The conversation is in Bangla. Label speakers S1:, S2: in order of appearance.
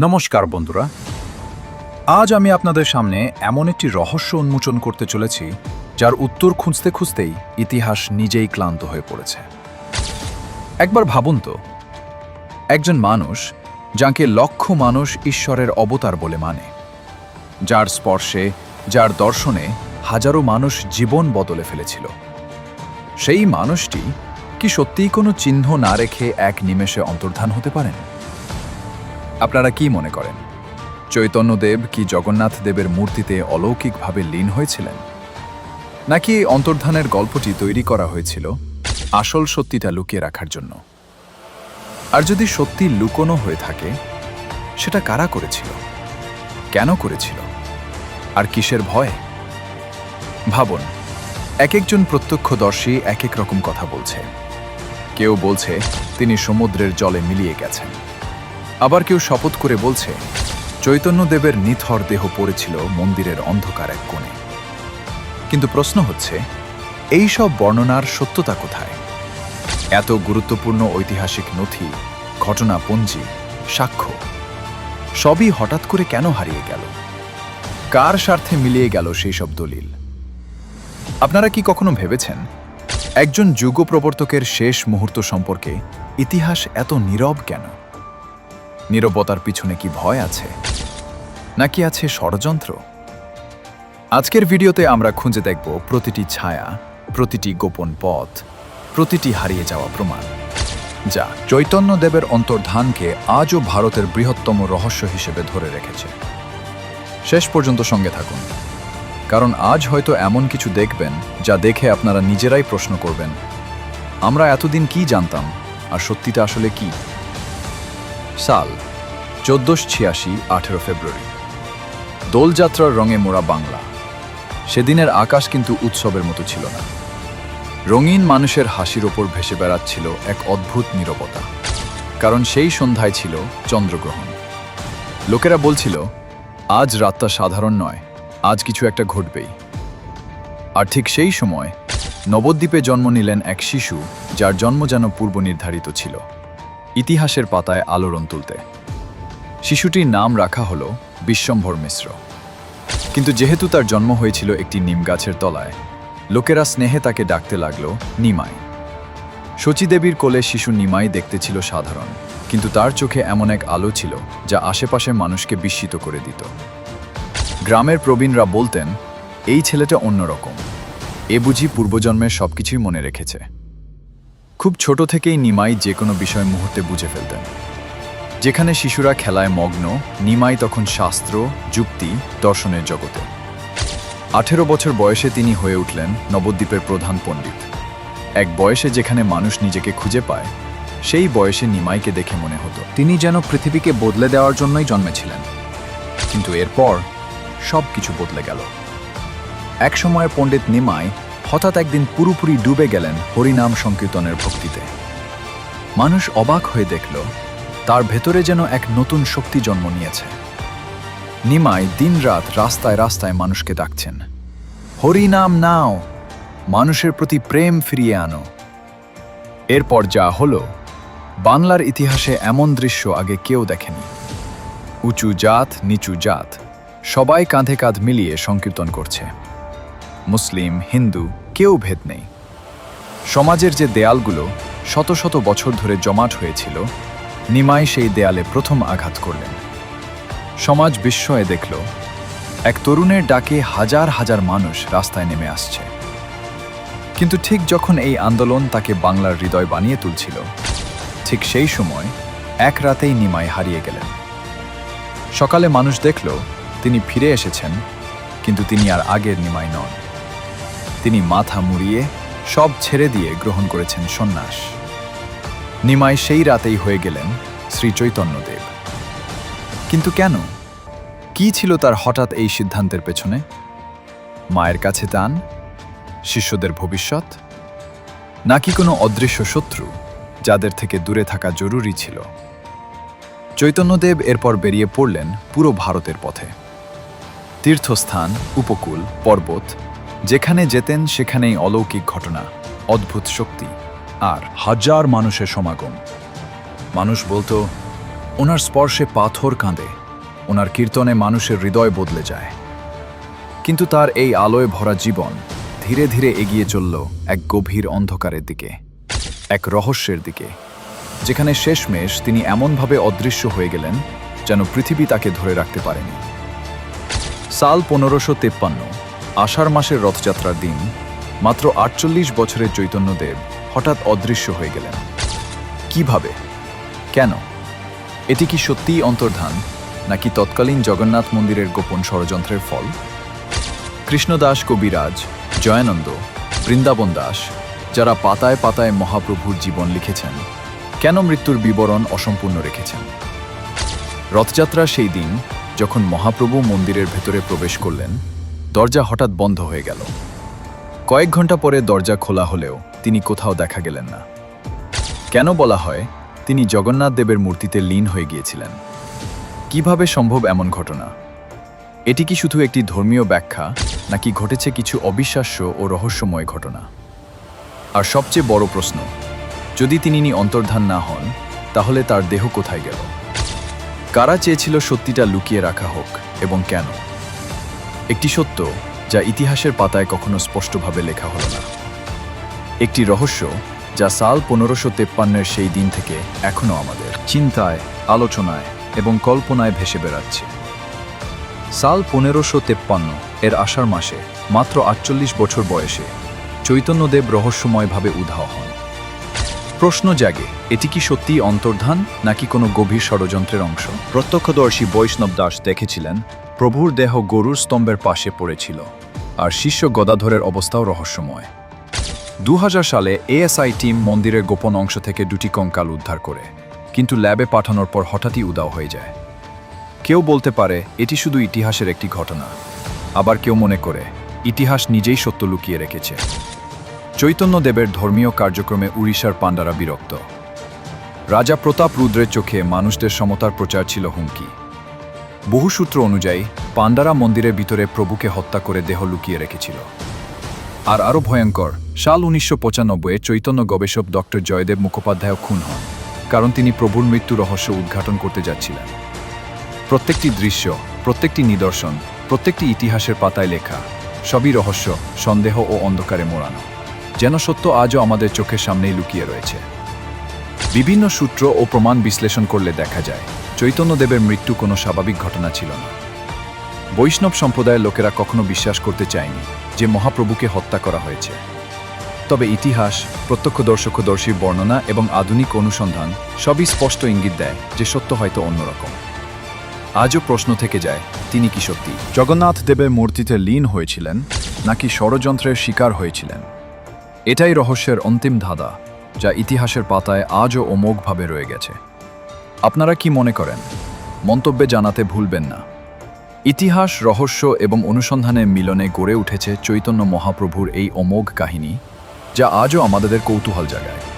S1: নমস্কার, বন্ধুরা। আজ আমি আপনাদের সামনে এমন একটি রহস্য উন্মোচন করতে চলেছি, যার উত্তর খুঁজতে খুঁজতেই ইতিহাস নিজেই ক্লান্ত হয়ে পড়েছে। একবার ভাবুন তো, একজন মানুষ যাকে লক্ষ মানুষ ঈশ্বরের অবতার বলে মানে যার স্পর্শে, যার দর্শনে হাজারো মানুষ জীবন বদলে ফেলেছিল। সেই মানুষটি কি সত্যিই কোনো চিহ্ন না রেখে এক নিমেষে অন্তর্ধান হতে পারেন? আপনারা কি মনে করেন? চৈতন্যদেব কি জগন্নাথ দেবের মূর্তিতে অলৌকিকভাবে লীন হয়েছিলেন? নাকি অন্তর্ধানের গল্পটি তৈরি করা হয়েছিল আসল সত্যিটা লুকিয়ে রাখার জন্য? আর যদি সত্যি লুকোনো হয়ে থাকে, সেটা কারা করেছিল? কেন করেছিল? আর কিসের ভয়? ভাবুন এক একজন প্রত্যক্ষদর্শী এক এক রকম কথা বলছে। কেউ বলছে, তিনি সমুদ্রের জলে মিলিয়ে গেছেন। আবার কেউ শপথ করে বলছে চৈতন্যদেবের নিথর দেহ পড়েছিল মন্দিরের অন্ধকার এক কোণে। কিন্তু প্রশ্ন হচ্ছে, এই সব বর্ণনার সত্যতা কোথায়? এত গুরুত্বপূর্ণ ঐতিহাসিক নথি, ঘটনাপঞ্জি, সাক্ষ্য, সবই হঠাৎ করে কেন হারিয়ে গেল? কার স্বার্থে মিলিয়ে গেল সেই সব দলিল? আপনারা কি কখনো ভেবেছেন, একজন যুগ প্রবর্তকের শেষ মুহূর্ত সম্পর্কে ইতিহাস এত নীরব কেন? নীরবতার পিছনে কি ভয় আছে? নাকি আছে ষড়যন্ত্র? আজকের ভিডিওতে আমরা খুঁজে দেখব প্রতিটি ছায়া, প্রতিটি গোপন পথ, প্রতিটি হারিয়ে যাওয়া প্রমাণ। যা চৈতন্যদেবের অন্তর্ধানকে আজও ভারতের বৃহত্তম রহস্য হিসেবে ধরে রেখেছে। শেষ পর্যন্ত সঙ্গে থাকুন। কারণ আজ হয়তো এমন কিছু দেখবেন যা দেখে আপনারা নিজেরাই প্রশ্ন করবেন, আমরা এতদিন কি জানতাম? আর সত্যিটা আসলে কি? সাল, চোদ্দোশ ছিয়াশি, আঠেরো ফেব্রুয়ারি। দোলযাত্রার রঙে মোড়া বাংলা। সেদিনের আকাশ কিন্তু উৎসবের মতো ছিল না। রঙিন মানুষের হাসির ওপর ভেসে বেড়াচ্ছিল এক অদ্ভুত নীরবতা। কারণ সেই সন্ধ্যায় ছিল চন্দ্রগ্রহণ। লোকেরা বলছিল, আজ রাতটা সাধারণ নয়, আজ কিছু একটা ঘটবেই। আর ঠিক সেই সময় নবদ্বীপে জন্ম নিলেন এক শিশু, যার জন্ম যেন পূর্ব নির্ধারিত ছিল। ইতিহাসের পাতায় আলোড়ন তুলতে। শিশুটির নাম রাখা হল বিশ্বম্ভর মিশ্র। কিন্তু যেহেতু তার জন্ম হয়েছিল একটি নিম গাছের তলায়, লোকেরা স্নেহে তাকে ডাকতে লাগল নিমাই। শচীদেবীর কোলে শিশু নিমাই দেখতে ছিল সাধারণ, কিন্তু তার চোখে এমন এক আলো ছিল যা আশেপাশের মানুষকে বিস্মিত করে দিত। গ্রামের প্রবীণরা বলতেন, এই ছেলেটা অন্যরকম। এ বুঝি পূর্বজন্মের সবকিছুই মনে রেখেছে। খুব ছোট থেকেই নিমাই যে কোনো বিষয় মুহূর্তে বুঝে ফেলতেন। যেখানে শিশুরা খেলায় মগ্ন, নিমাই তখন শাস্ত্র, যুক্তি, দর্শনের জগতে। আঠেরো বছর বয়সে তিনি হয়ে উঠলেন নবদ্বীপের প্রধান পণ্ডিত। এক বয়সে যেখানে মানুষ নিজেকে খুঁজে পায়, সেই বয়সে নিমাইকে দেখে মনে হতো, তিনি যেন পৃথিবীকে বদলে দেওয়ার জন্যই জন্মেছিলেন। কিন্তু এরপর সব কিছু বদলে গেল। এক সময় পণ্ডিত নিমাই হঠাৎ একদিন পুরোপুরি ডুবে গেলেন হরিনাম সংকীর্তনের ভক্তিতে। মানুষ অবাক হয়ে দেখল, তার ভেতরে যেন এক নতুন শক্তি জন্ম নিয়েছে। নিমাই দিনরাত রাস্তায় রাস্তায় মানুষকে ডাকছেন, হরিনাম নাও, মানুষের প্রতি প্রেম ফিরিয়ে আনো। এরপর যা হলো, বাংলার ইতিহাসে এমন দৃশ্য আগে কেউ দেখেনি। উঁচু জাত, নিচু জাত, সবাই কাঁধে কাঁধ মিলিয়ে সংকীর্তন করছে। মুসলিম, হিন্দু, কেউ ভেদ নেই। সমাজের যে দেয়ালগুলো শত শত বছর ধরে জমাট হয়েছিল, নিমাই সেই দেয়ালে প্রথম আঘাত করলেন। সমাজ বিস্ময়ে দেখল, এক তরুণের ডাকে হাজার হাজার মানুষ রাস্তায় নেমে আসছে। কিন্তু ঠিক যখন এই আন্দোলন তাকে বাংলার হৃদয় বানিয়ে তুলছিল, ঠিক সেই সময় এক রাতেই নিমাই হারিয়ে গেলেন। সকালে মানুষ দেখল, তিনি ফিরে এসেছেন, কিন্তু তিনি আর আগের নিমাই নন। তিনি মাথা মুড়িয়ে সব ছেড়ে দিয়ে গ্রহণ করেছেন সন্ন্যাস। নিমাই সেই রাতেই হয়ে গেলেন শ্রী চৈতন্যদেব। কিন্তু কেন? কি ছিল তার হঠাৎ এই সিদ্ধান্তের পেছনে? মায়ের কাছে টান শিষ্যদের ভবিষ্যৎ? নাকি কোনো অদৃশ্য শত্রু যাদের থেকে দূরে থাকা জরুরি ছিল? চৈতন্যদেব এরপর বেরিয়ে পড়লেন পুরো ভারতের পথে। তীর্থস্থান, উপকূল, পর্বত যেখানে যেতেন সেখানেই অলৌকিক ঘটনা, অদ্ভুত শক্তি আর হাজার মানুষের সমাগম। মানুষ বলতো, ওনার স্পর্শে পাথর কাঁদে, ওনার কীর্তনে মানুষের হৃদয় বদলে যায়। কিন্তু তার এই আলোয় ভরা জীবন ধীরে ধীরে এগিয়ে চলল এক গভীর অন্ধকারের দিকে, এক রহস্যের দিকে, যেখানে শেষমেশ তিনি এমনভাবে অদৃশ্য হয়ে গেলেন যেন পৃথিবী তাকে ধরে রাখতে পারেনি। সাল পনেরোশো আষাঢ় মাসের রথযাত্রার দিন, মাত্র আটচল্লিশ বছরের চৈতন্যদেব হঠাৎ অদৃশ্য হয়ে গেলেন। কীভাবে? কেন? এটি কি সত্যিই অন্তর্ধান, নাকি তৎকালীন জগন্নাথ মন্দিরের গোপন ষড়যন্ত্রের ফল? কৃষ্ণদাস কবিরাজ, জয়ানন্দ, বৃন্দাবন দাস, যারা পাতায় পাতায় মহাপ্রভুর জীবন লিখেছেন, কেন মৃত্যুর বিবরণ অসম্পূর্ণ রেখেছেন? রথযাত্রা সেই দিন, যখন মহাপ্রভু মন্দিরের ভেতরে প্রবেশ করলেন দরজা হঠাৎ বন্ধ হয়ে গেল। কয়েক ঘণ্টা পরে দরজা খোলা হলেও তিনি কোথাও দেখা গেলেন না। কেন বলা হয়, তিনি জগন্নাথ দেবের মূর্তিতে লীন হয়ে গিয়েছিলেন। কীভাবে সম্ভব এমন ঘটনা? এটি কি শুধু একটি ধর্মীয় ব্যাখ্যা, নাকি ঘটেছে কিছু অবিশ্বাস্য ও রহস্যময় ঘটনা? আর সবচেয়ে বড় প্রশ্ন, যদি তিনি নি অন্তর্ধান না হন, তাহলে তার দেহ কোথায় গেল? কারা চেয়েছিল সত্যিটা লুকিয়ে রাখা হোক এবং কেন? একটি সত্য যা ইতিহাসের পাতায় কখনো স্পষ্টভাবে লেখা হলো না। একটি রহস্য যা সাল পনেরোশো তেপ্পান্নের সেই দিন থেকে এখনও আমাদের চিন্তায়, আলোচনায় এবং কল্পনায় ভেসে বেড়াচ্ছে। সাল পনেরোশো তেপ্পান্ন এর আষাঢ় মাসে মাত্র আটচল্লিশ বছর বয়সে চৈতন্যদেব রহস্যময়ভাবে উধাও হন। প্রশ্ন জাগে, এটি কি সত্যিই অন্তর্ধান নাকি কোনো গভীর ষড়যন্ত্রের অংশ? প্রত্যক্ষদর্শী বৈষ্ণব দাস দেখেছিলেন প্রভুর দেহ গরুর স্তম্ভের পাশে পড়েছিল, আর শিষ্য গদাধরের অবস্থাও রহস্যময়। দু হাজার সালে এএসআই টিম মন্দিরের গোপন অংশ থেকে দুটি কঙ্কাল উদ্ধার করে, কিন্তু ল্যাবে পাঠানোর পর হঠাৎই উদাও হয়ে যায়। কেউ বলতে পারে, এটি শুধু ইতিহাসের একটি ঘটনা। আবার কেউ মনে করে, ইতিহাস নিজেই সত্য লুকিয়ে রেখেছে। চৈতন্যদেবের ধর্মীয় কার্যক্রমে উড়িষ্যার পাণ্ডারা বিরক্ত। রাজা প্রতাপ রুদ্রের চোখে মানুষদের সমতার প্রচার ছিল হুমকি। বহু সূত্র অনুযায়ী, পাণ্ডারা মন্দিরের ভিতরে প্রভুকে হত্যা করে দেহ লুকিয়ে রেখেছিল। আর আরও ভয়ঙ্কর, সাল উনিশশো পঁচানব্বইয়ে চৈতন্য গবেষক ডক্টর জয়দেব মুখোপাধ্যায় খুন হন, কারণ তিনি প্রভুর মৃত্যু রহস্য উদ্ঘাটন করতে যাচ্ছিলেন। প্রত্যেকটি দৃশ্য, প্রত্যেকটি নিদর্শন, প্রত্যেকটি ইতিহাসের পাতায় লেখা, সবই রহস্য, সন্দেহ ও অন্ধকারে মোড়ানো, যেন সত্য আজও আমাদের চোখের সামনেই লুকিয়ে রয়েছে। বিভিন্ন সূত্র ও প্রমাণ বিশ্লেষণ করলে দেখা যায় চৈতন্যদেবের মৃত্যু কোনো স্বাভাবিক ঘটনা ছিল না। বৈষ্ণব সম্প্রদায়ের লোকেরা কখনো বিশ্বাস করতে চায়নি যে মহাপ্রভুকে হত্যা করা হয়েছে। তবে ইতিহাস, প্রত্যক্ষদর্শকদর্শীর বর্ণনা এবং আধুনিক অনুসন্ধান সবই স্পষ্ট ইঙ্গিত দেয় যে সত্য হয়তো অন্যরকম আজও প্রশ্ন থেকে যায়, তিনি কি সত্যি জগন্নাথ দেবের মূর্তিতে লীন হয়েছিলেন নাকি ষড়যন্ত্রের শিকার হয়েছিলেন? এটাই রহস্যের অন্তিম ধাঁধা, যা ইতিহাসের পাতায় আজও অমোঘভাবে রয়ে গেছে। আপনারা কি মনে করেন? মন্তব্যে জানাতে ভুলবেন না। ইতিহাস, রহস্য এবং অনুসন্ধানের মিলনে গড়ে উঠেছে চৈতন্য মহাপ্রভুর এই অমোঘ কাহিনী, যা আজও আমাদের কৌতূহল জাগায়।